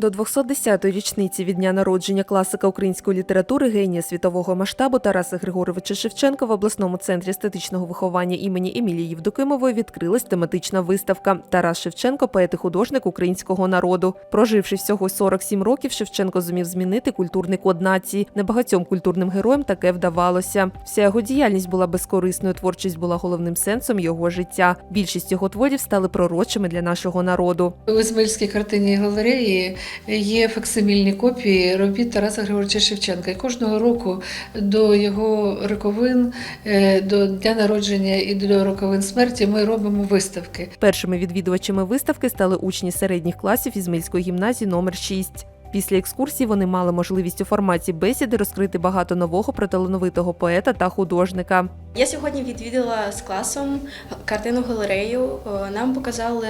До 210-ї річниці від дня народження класика української літератури генія світового масштабу Тараса Григоровича Шевченка в обласному центрі естетичного виховання імені Емілії Євдокимової відкрилась тематична виставка Тарас Шевченко, поет і художник українського народу. Проживши всього 47 років, Шевченко зумів змінити культурний код нації. Небагатьом культурним героям таке вдавалося. Вся його діяльність була безкорисною. Творчість була головним сенсом його життя. Більшість його творів стали пророчими для нашого народу. У Ізмаїльській картинній галереї є факсимільні копії робіт Тараса Григоровича Шевченка. І кожного року до його роковин, е, до дня народження і до роковин смерті ми робимо виставки. Першими відвідувачами виставки стали учні середніх класів Ізмаїльської гімназії номер 6. Після екскурсії вони мали можливість у форматі бесіди розкрити багато нового про талановитого поета та художника. Я сьогодні відвідала з класом картину галерею. Нам показали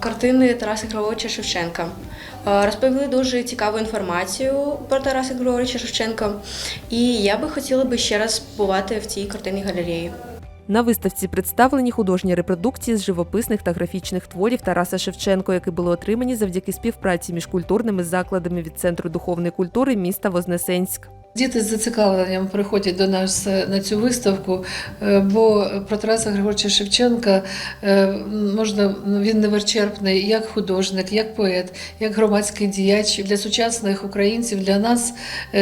картини Тараса Григоровича Шевченка. Е, Розповіли дуже цікаву інформацію про Тараса Григоровича Шевченка. І я би хотіла би ще раз побувати в цій картинній галереї. На виставці представлені художні репродукції з живописних та графічних творів Тараса Шевченко, які були отримані завдяки співпраці між культурними закладами від Центру духовної культури міста Вознесенськ. Діти з зацікавленням приходять до нас е, на цю виставку, е, бо про Тараса Григоровича Шевченка е, можна він невичерпний як художник, як поет, як громадський діяч для сучасних українців. Для нас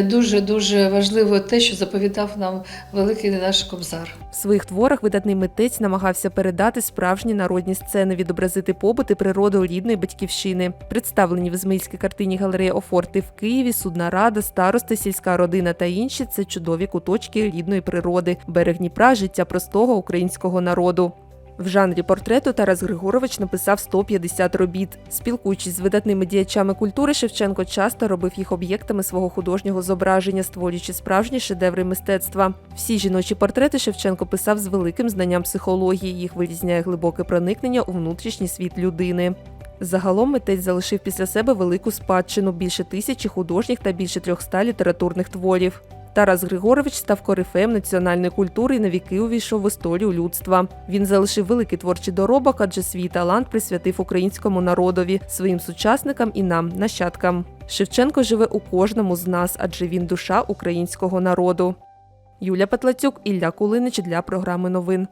дуже дуже важливо те, що заповідав нам великий наш кобзар. В своїх творах видатний митець намагався передати справжні народні сцени, відобразити побут і природу рідної батьківщини. Представлені в Ізмаїльській картині галереї Офорти в Києві, Судна Рада, старости, сільська родина та інші це чудові куточки рідної природи, берег Дніпра, життя простого українського народу. В жанрі портрету Тарас Григорович написав 150 робіт. Спілкуючись з видатними діячами культури, Шевченко часто робив їх об'єктами свого художнього зображення, створюючи справжні шедеври мистецтва. Всі жіночі портрети Шевченко писав з великим знанням психології. Їх вирізняє глибоке проникнення у внутрішній світ людини. Загалом митець залишив після себе велику спадщину більше тисячі художніх та більше 300 літературних творів. Тарас Григорович став корифеєм національної культури і навіки увійшов в історію людства. Він залишив великий творчий доробок, адже свій талант присвятив українському народові, своїм сучасникам і нам, нащадкам. Шевченко живе у кожному з нас, адже він душа українського народу. Юля Петлацюк, Ілля Кулинич для програми новин.